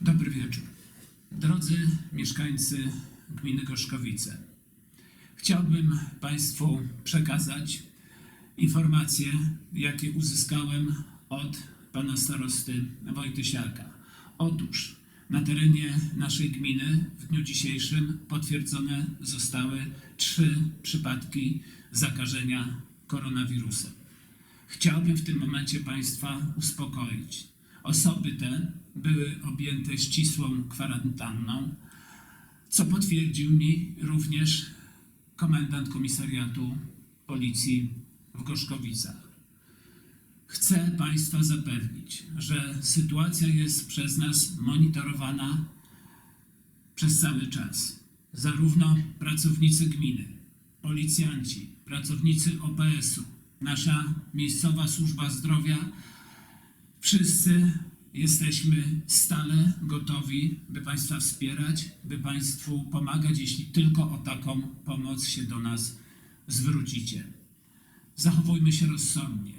Dobry wieczór. Drodzy mieszkańcy gminy Gorzkowice, chciałbym Państwu przekazać informacje, jakie uzyskałem od pana starosty Wojtysiaka. Otóż na terenie naszej gminy w dniu dzisiejszym potwierdzone zostały trzy przypadki zakażenia koronawirusem. Chciałbym w tym momencie Państwa uspokoić. Osoby te były objęte ścisłą kwarantanną, co potwierdził mi również komendant komisariatu policji w Gorzkowicach. Chcę Państwa zapewnić, że sytuacja jest przez nas monitorowana przez cały czas. Zarówno pracownicy gminy, policjanci, pracownicy OPS-u, nasza miejscowa służba zdrowia, wszyscy jesteśmy stale gotowi, by Państwa wspierać, by Państwu pomagać, jeśli tylko o taką pomoc się do nas zwrócicie. Zachowujmy się rozsądnie.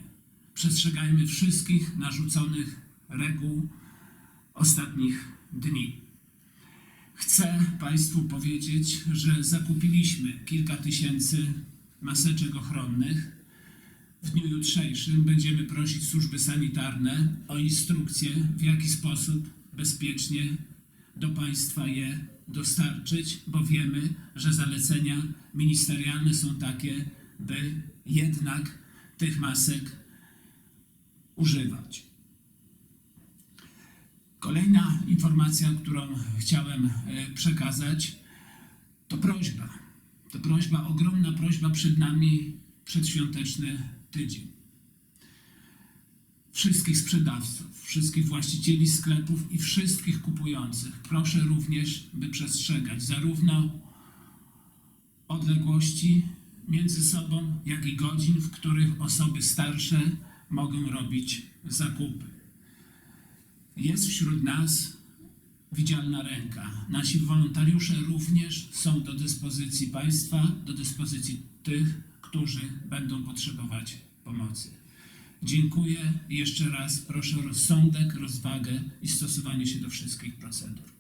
Przestrzegajmy wszystkich narzuconych reguł ostatnich dni. Chcę Państwu powiedzieć, że zakupiliśmy kilka tysięcy maseczek ochronnych. W dniu jutrzejszym będziemy prosić służby sanitarne o instrukcję, w jaki sposób bezpiecznie do Państwa je dostarczyć, bo wiemy, że zalecenia ministerialne są takie, by jednak tych masek używać. Kolejna informacja, którą chciałem e, przekazać, to prośba. To prośba, ogromna prośba przed nami przedświąteczny tydzień. Wszystkich sprzedawców, wszystkich właścicieli sklepów i wszystkich kupujących proszę również, by przestrzegać zarówno odległości między sobą, jak i godzin, w których osoby starsze mogą robić zakupy. Jest wśród nas widzialna ręka. Nasi wolontariusze również są do dyspozycji państwa, do dyspozycji tych, którzy będą potrzebować pomocy. Dziękuję jeszcze raz proszę o rozsądek, rozwagę i stosowanie się do wszystkich procedur.